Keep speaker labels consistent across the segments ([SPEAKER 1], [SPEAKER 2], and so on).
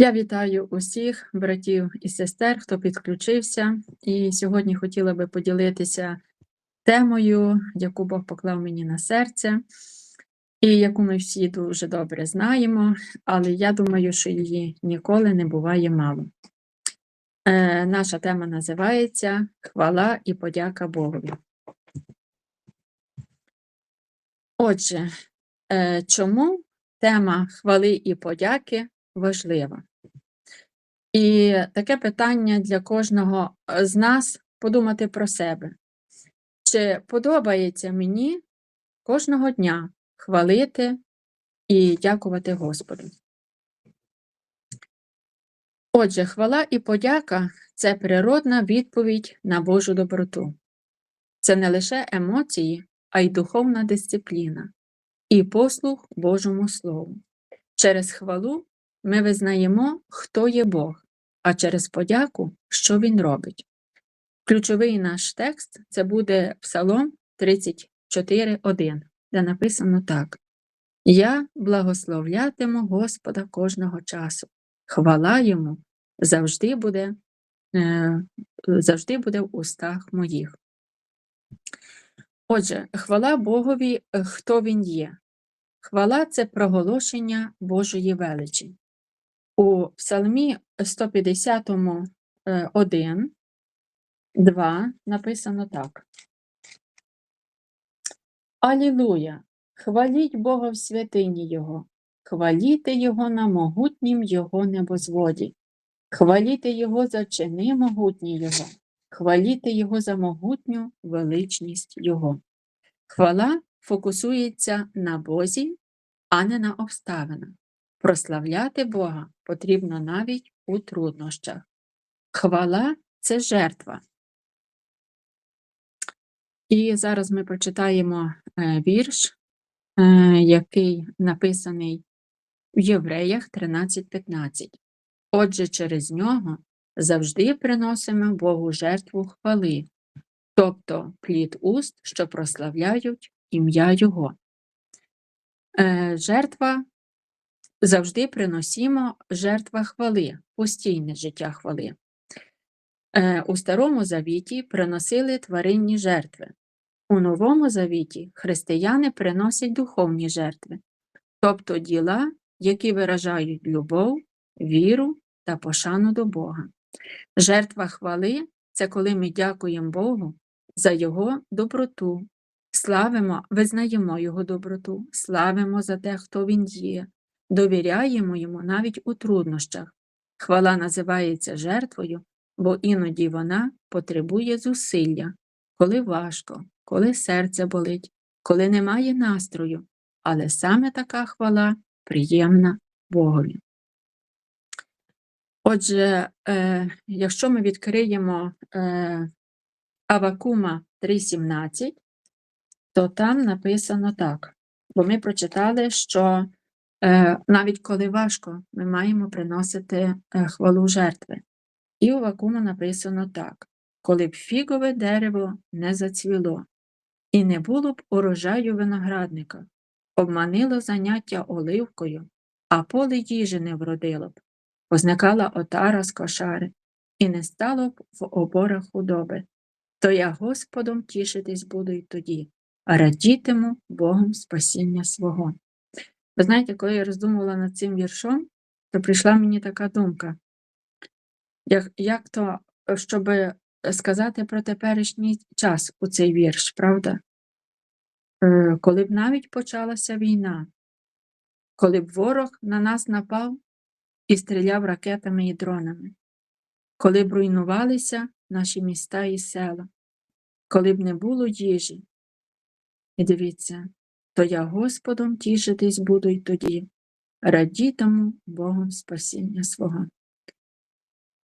[SPEAKER 1] Я вітаю усіх братів і сестер, хто підключився, і сьогодні хотіла би поділитися темою, яку Бог поклав мені на серце, і яку ми всі дуже добре знаємо, але я думаю, що її ніколи не буває мало. Е, Наша тема називається Хвала і подяка Богові. Отже, е, чому тема хвали і подяки важлива? І таке питання для кожного е, з нас подумати про себе. Чи подобається мені кожного дня хвалити і дякувати Господу? Отже, хвала і подяка це природна відповідь на Божу доброту. Це не лише емоції, а й духовна дисципліна і послух Божому Слову. Через хвалу ми визнаємо, хто є Бог, а через подяку, що Він робить. Ключовий наш текст це буде Псалом 34.1, де написано так: Я благословлятиму Господа кожного часу, хвала йому завжди буде, е, завжди буде в устах моїх. Отже, хвала Богові, е, хто Він є. Хвала це проголошення Божої величі. У Псалмі 150 1, 2 написано так. Алілуя! Хваліть Бога в святині Його, хваліте Його на могутнім Його небозводі, хваліте Його за чини могутні Його, хваліте Його за могутню величність Його. Хвала фокусується на Бозі, а не на обставинах. Прославляти Бога потрібно навіть у труднощах. Хвала це жертва. І зараз ми прочитаємо е, вірш, е, який написаний в Євреях 13:15. Отже, через нього завжди приносимо Богу жертву хвали, тобто плід уст, що прославляють ім'я Його. Е, Жертва завжди приносимо жертва хвали, постійне життя хвали. Е, У Старому Завіті приносили тваринні жертви. У Новому Завіті християни приносять духовні жертви, тобто діла, які виражають любов, віру та пошану до Бога. Жертва хвали це коли ми дякуємо Богу за Його доброту, славимо, визнаємо Його доброту, славимо за те, хто Він є, довіряємо йому навіть у труднощах. Хвала називається жертвою, бо іноді вона потребує зусилля, коли важко, коли серце болить, коли немає настрою, але саме така хвала приємна Богові. Отже, е, якщо ми відкриємо е, Авакума 3.17, то там написано так, бо ми прочитали, що навіть коли важко, ми маємо приносити е, хвалу жертви. І у вакууму написано так: коли б фігове дерево не зацвіло, і не було б урожаю виноградника, обманило заняття оливкою, а поле їжі не вродило б, позникала отара з кошари, і не стало б в оборах худоби, то я Господом тішитись буду й тоді, радітиму Богом спасіння свого. Ви знаєте, коли я роздумувала над цим віршом, то прийшла мені така думка, як як то, щоб сказати про теперішній час у цей вірш, правда? Е, коли б навіть почалася війна, коли б ворог на нас напав і стріляв ракетами і дронами, коли б руйнувалися наші міста і села, коли б не було їжі. І дивіться, то я Господом тішитись буду й тоді, радітиму Богом спасіння свого.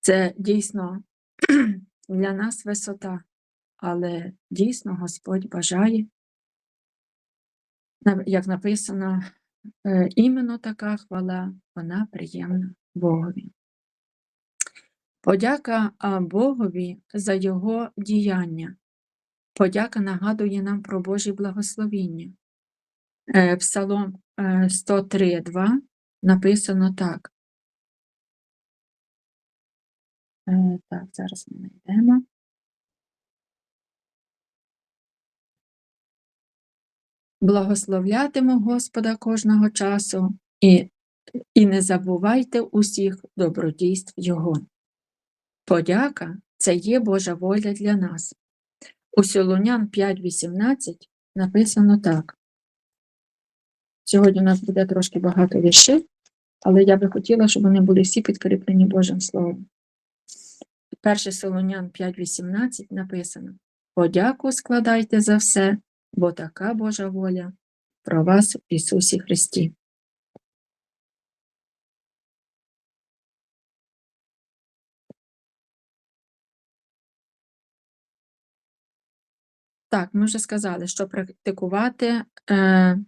[SPEAKER 1] Це дійсно для нас висота, але дійсно Господь бажає, як написано, е, іменно така хвала, вона приємна Богові. Подяка Богові за Його діяння. Подяка нагадує нам про Божі благословіння. Е, Псалом 103,2 е, написано так: Е, Так, зараз ми знайдемо. Благословлятиму Господа кожного часу і, і не забувайте усіх добродійств Його. Подяка це є Божа воля для нас. У Солонян 5.18 написано так. Сьогодні у нас буде трошки багато віршів, але я би хотіла, щоб вони були всі підкріплені Божим Словом. 1 Солонян 5.18 написано Подяку складайте за все, бо така Божа воля про вас в Ісусі Христі. Так, ми вже сказали, що практикувати е,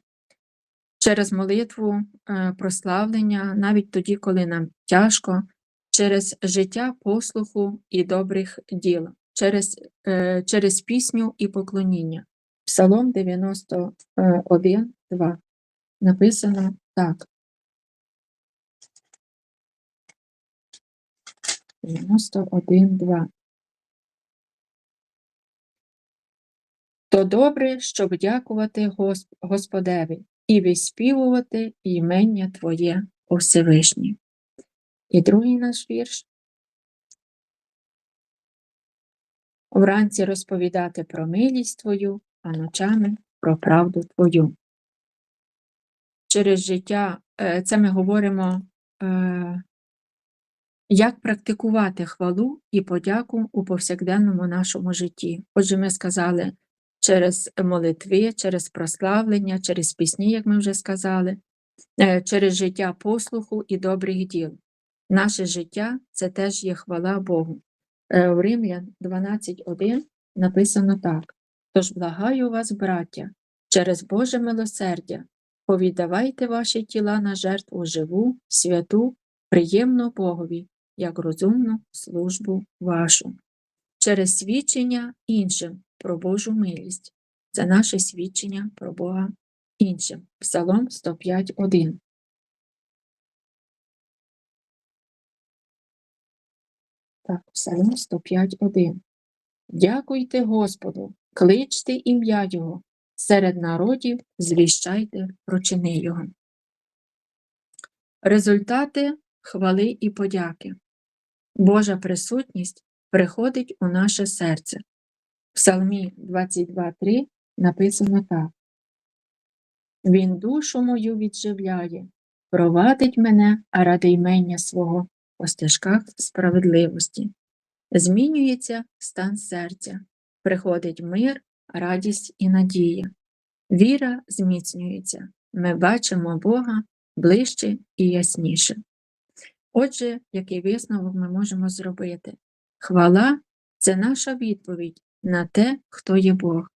[SPEAKER 1] через молитву, е, прославлення, навіть тоді, коли нам тяжко, через життя послуху і добрих діл, через, е, через пісню і поклоніння. Псалом 91, 2. Написано так. 91, 2. То добре, щоб дякувати Гос- Господеві і виспівувати імення Твоє у Всевишній. І другий наш вірш. Вранці розповідати про милість Твою, а ночами про правду Твою. Через життя е, це ми говоримо, е, як практикувати хвалу і подяку у повсякденному нашому житті. Отже, ми сказали через молитви, через прославлення, через пісні, як ми вже сказали, е, через життя послуху і добрих діл. Наше життя це теж є хвала Богу. В Римлян 12.1 написано так: Тож благаю вас, браття, через Боже милосердя, повіддавайте ваші тіла на жертву живу, святу, приємну Богові, як розумну службу вашу, через свідчення іншим про Божу милість. Це наше свідчення про Бога іншим. Псалом 105.1. Так, Псалом 105.1. Дякуйте Господу, кличте ім'я Його, серед народів звіщайте про чини Його. Результати хвали і подяки. Божа присутність приходить у наше серце. Псалмі 22.3 написано так. Він душу мою відживляє, провадить мене ради ймення свого по стежках справедливості. Змінюється стан серця, приходить мир, радість і надія. Віра зміцнюється, ми бачимо Бога ближче і ясніше. Отже, який висновок ми можемо зробити? Хвала це наша відповідь на те, хто є Бог.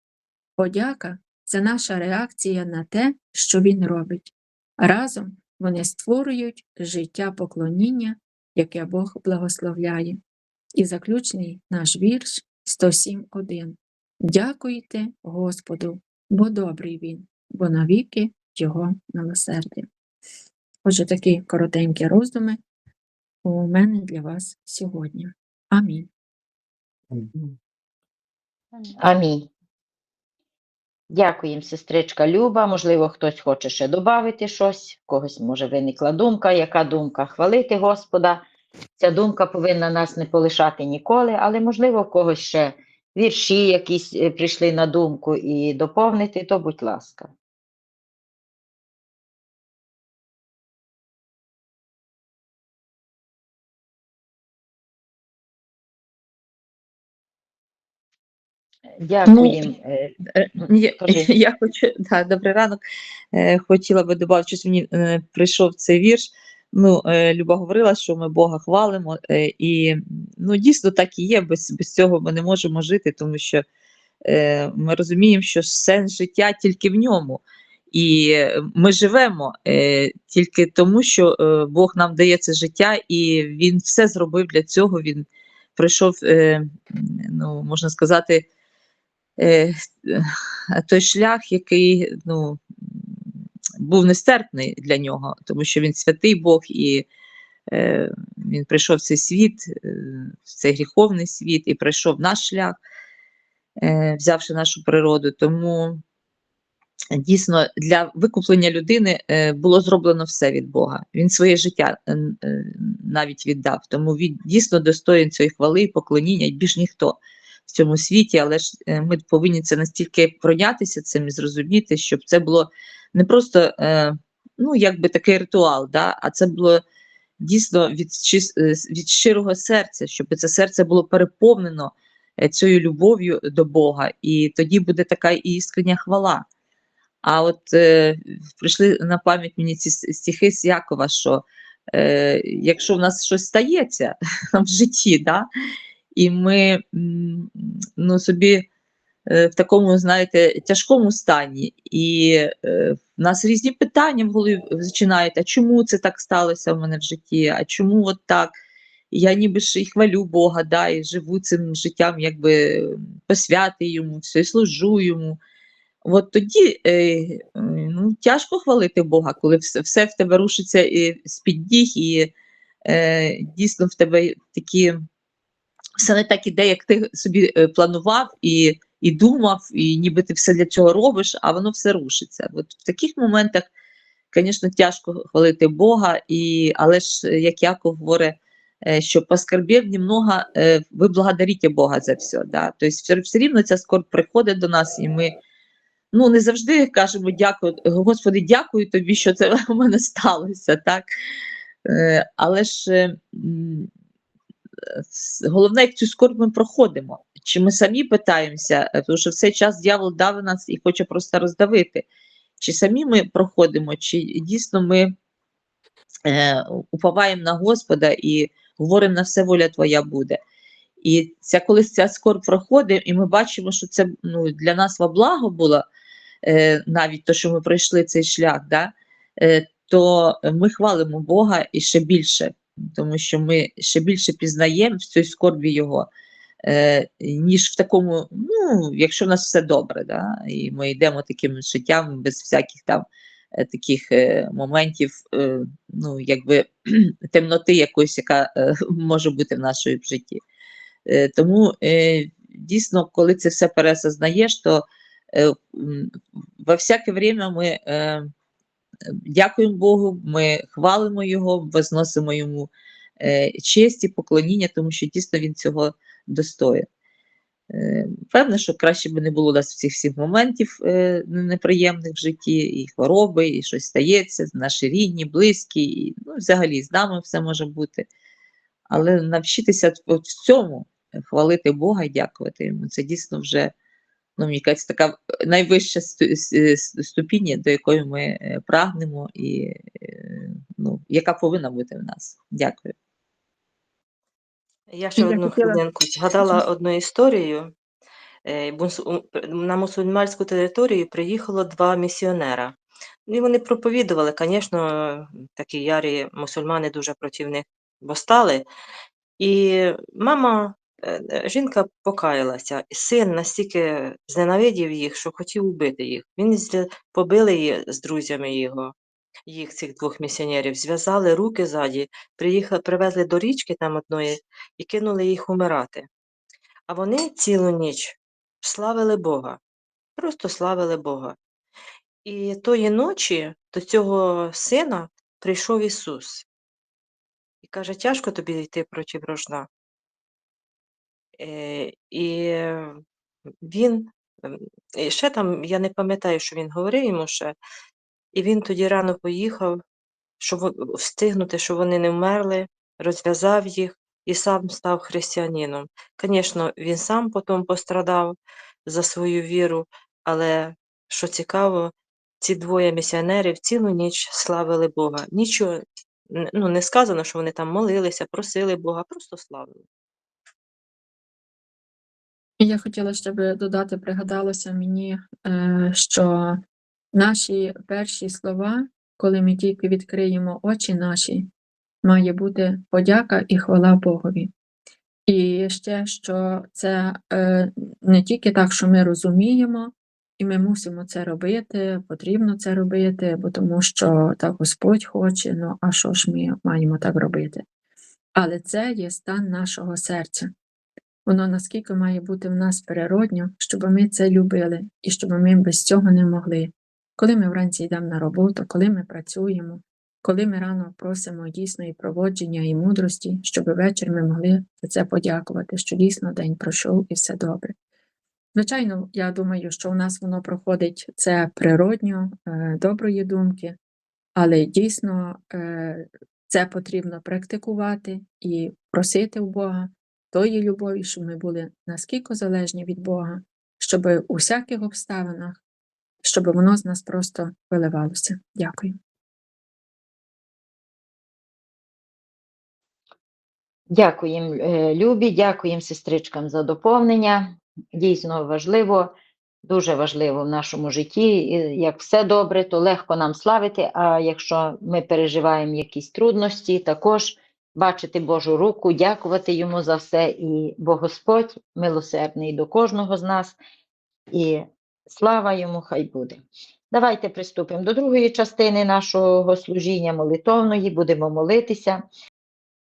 [SPEAKER 1] Подяка це наша реакція на те, що Він робить. Разом вони створюють життя поклоніння, яке Бог благословляє. І заключний наш вірш 107.1. Дякуйте Господу, бо добрий Він, бо навіки Його милосердя. Отже, такі коротенькі роздуми у мене для вас сьогодні. Амінь.
[SPEAKER 2] Амінь. Дякуємо, сестричка Люба. Можливо, хтось хоче ще додати щось, когось може виникла думка. Яка думка? Хвалити Господа. Ця думка повинна нас не полишати ніколи, але, можливо, в когось ще вірші якісь е, прийшли на думку і доповнити, то будь ласка. Дякуємо. е,
[SPEAKER 3] Е,
[SPEAKER 2] Ну,
[SPEAKER 3] Я, я хочу, да, добрий ранок. Е, хотіла би додати, щось мені прийшов цей вірш. Ну, Люба говорила, що ми Бога хвалимо, і ну, дійсно так і є. Без, без цього ми не можемо жити, тому що е, ми розуміємо, що сенс життя тільки в ньому. І ми живемо е, тільки тому, що е, Бог нам дає це життя, і Він все зробив для цього. Він пройшов, е, ну, можна сказати, е, той шлях, який ну, був нестерпний для нього, тому що він святий Бог і е, він прийшов в цей світ, е, в цей гріховний світ, і пройшов наш шлях, е, взявши нашу природу. Тому дійсно для викуплення людини е, було зроблено все від Бога. Він своє життя е, е, навіть віддав. Тому він дійсно достоїн цієї хвали і поклоніння, і більш ніхто в цьому світі. Але ж е, ми повинні це настільки пройнятися цим і зрозуміти, щоб це було не просто е, ну, якби такий ритуал, да, а це було. Дійсно від, е, від щирого серця, щоб це серце було переповнено цією любов'ю до Бога, і тоді буде така і іскрення хвала. А от е, прийшли на пам'ять мені ці стихи з Якова, що е, якщо в нас щось стається в житті, да, і ми ну, собі е, в такому, знаєте, тяжкому стані, і е, в нас різні питання в голові починають, а чому це так сталося в мене в житті, а чому от так? Я ніби ж і хвалю Бога, да, і живу цим життям, якби посвяти йому, все, і служу йому. От тоді е, е, ну, тяжко хвалити Бога, коли все, все в тебе рушиться з-під ніг, і е, дійсно в тебе такі все не так іде, як ти собі е, планував і, і думав, і ніби ти все для цього робиш, а воно все рушиться. От в таких моментах, звісно, тяжко хвалити Бога, і, але ж, е, як Яков говорить, е, що поскорбів немного, ви благодарите Бога за все. Да? Тобто все, рівно ця скорбь приходить до нас, і ми ну, не завжди кажемо дякую, Господи, дякую тобі, що це в мене сталося. Так? Але ж головне, як цю скорбь ми проходимо. Чи ми самі питаємося, е, тому що цей час дьявол давить нас і хоче просто роздавити. Чи самі ми проходимо, чи дійсно ми е, уповаємо на Господа і говоримо на все воля Твоя буде. І ця, коли ця скорбь проходить, і ми бачимо, що це ну, для нас во благо було, е, навіть то, що ми пройшли цей шлях, да, е, то ми хвалимо Бога і ще більше, тому що ми ще більше пізнаємо в цій скорбі Його, е, ніж в такому, ну, якщо в нас все добре, да, і ми йдемо таким життям без всяких там е, таких е, моментів, ну, якби темноти якоїсь, яка може бути в нашому житті. Тому дійсно, коли це все пересознаєш, то во всяке время ми дякуємо Богу, ми хвалимо Його, возносимо йому е, честь і поклоніння, тому що дійсно він цього достоїн. Е, Певно, що краще би не було у нас цих всіх моментів е, неприємних в житті, і хвороби, і щось стається, наші рідні, близькі, і ну, взагалі з нами все може бути. Але навчитися в цьому хвалити Бога і дякувати йому. Це дійсно вже, ну, мені кажеться, така найвища сту- с- с- ступінь, до якої ми е, прагнемо, і е, ну, яка повинна бути в нас. Дякую.
[SPEAKER 4] Я ще одну хвилинку згадала одну історію. Е, На мусульманську територію приїхало два місіонера. Ну, І вони проповідували, звісно, такі ярі мусульмани дуже проти них постали. І мама, е, е, жінка покаялася, і син настільки зненавидів їх, що хотів убити їх. Він побили її з друзями його, їх, цих двох місіонерів, зв'язали руки ззаді, приїхали, привезли до річки там одної і кинули їх умирати. А вони цілу ніч славили Бога, просто славили Бога. І тої ночі до цього сина прийшов Ісус і каже: тяжко тобі йти проти врожна. Е, і він, і ще там, я не пам'ятаю, що він говорив йому ще, і він тоді рано поїхав, щоб встигнути, щоб вони не вмерли, розв'язав їх і сам став християнином. Звісно, він сам потім пострадав за свою віру, але що цікаво, ці двоє місіонерів цілу ніч славили Бога. Нічого ну, не сказано, що вони там молилися, просили Бога, просто славили.
[SPEAKER 1] Я хотіла ще би додати, пригадалося мені, е, що наші перші слова, коли ми тільки відкриємо очі наші, має бути подяка і хвала Богові. І ще, що це е, не тільки так, що ми розуміємо, І ми мусимо це робити, потрібно це робити, бо тому що так Господь хоче, ну а що ж ми маємо так робити? Але це є стан нашого серця. Воно наскільки має бути в нас природньо, щоб ми це любили і щоб ми без цього не могли. Коли ми вранці йдемо на роботу, коли ми працюємо, коли ми рано просимо дійсно і проводження і мудрості, щоб ввечері ми могли за це подякувати, що дійсно день пройшов і все добре. Звичайно, я думаю, що у нас воно проходить це природньо, е, доброї думки, але дійсно е, це потрібно практикувати і просити у Бога тої любові, щоб ми були наскільки залежні від Бога, щоб у всяких обставинах, щоб воно з нас просто виливалося. Дякую.
[SPEAKER 2] Дякуємо, е, Любі, дякуємо сестричкам за доповнення. Дійсно важливо, дуже важливо в нашому житті. Як все добре, то легко нам славити. А якщо ми переживаємо якісь трудності, також бачити Божу руку, дякувати йому за все. І бо Господь милосердний до кожного з нас. І слава йому хай буде. Давайте приступимо до другої частини нашого служіння молитовної, будемо молитися.